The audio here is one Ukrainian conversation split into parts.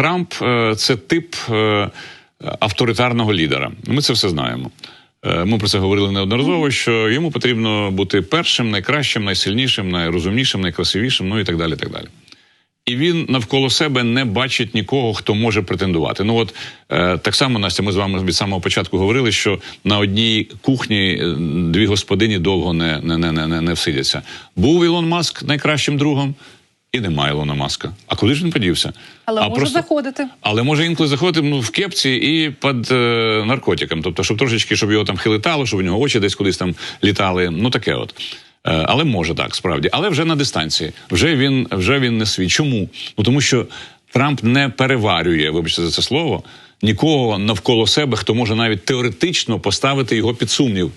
Трамп е, це тип е, авторитарного лідера. Ми це все знаємо. Е, Ми про це говорили неодноразово. Що йому потрібно бути першим, найкращим, найсильнішим, найрозумнішим, найкрасивішим, ну і так далі. так далі. І він навколо себе не бачить нікого, хто може претендувати. Ну от е, так само Настя, ми з вами від самого початку говорили, що на одній кухні дві господині довго не, не, не, не, не всидяться. Був Ілон Маск найкращим другом, і немає Ілона Маска. А куди ж він подівся? Але може заходити. Але може інколи заходити ну, в кепці і під е, наркотиком. Тобто, щоб трошечки, щоб його там хилитало, щоб у нього очі десь кудись там літали. Ну таке от. Е, але може так, справді. Але вже на дистанції. Вже він, вже він не свій. Чому? Ну тому що Трамп не переварює, вибачте за це слово, нікого навколо себе, хто може навіть теоретично поставити його під сумнів.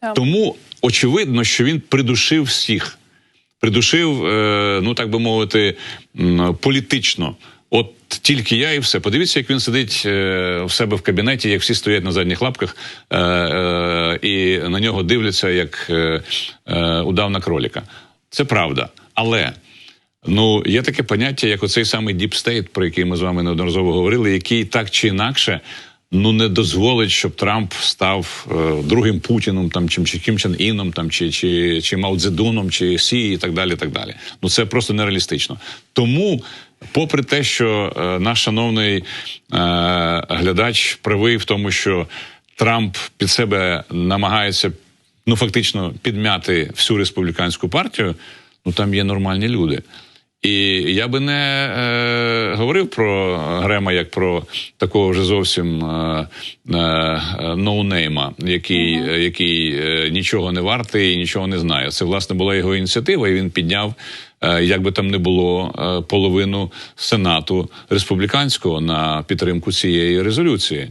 Так. Тому очевидно, що він придушив всіх, придушив, е, ну так би мовити, політично. От тільки я і все. Подивіться, як він сидить е, в себе в кабінеті, як всі стоять на задніх лапках е, і на нього дивляться, як е, е, удав на кроліка. Це правда. Але ну є таке поняття, як оцей самий State, про який ми з вами неодноразово говорили, який так чи інакше. Ну не дозволить, щоб Трамп став е, другим Путіном, там чим чи Кім Чен Іном, там чи чи, чи Мао Цзедуном, чи Сі, і так далі. так далі. Ну це просто нереалістично. Тому, попри те, що е, наш шановний е, глядач правий в тому, що Трамп під себе намагається ну фактично підмяти всю республіканську партію, ну там є нормальні люди. І я би не е, говорив про Грема як про такого вже зовсім е, е, ноунейма, який, який е, нічого не вартий і нічого не знає. Це власне була його ініціатива, і він підняв, як би там не було, половину сенату республіканського на підтримку цієї резолюції.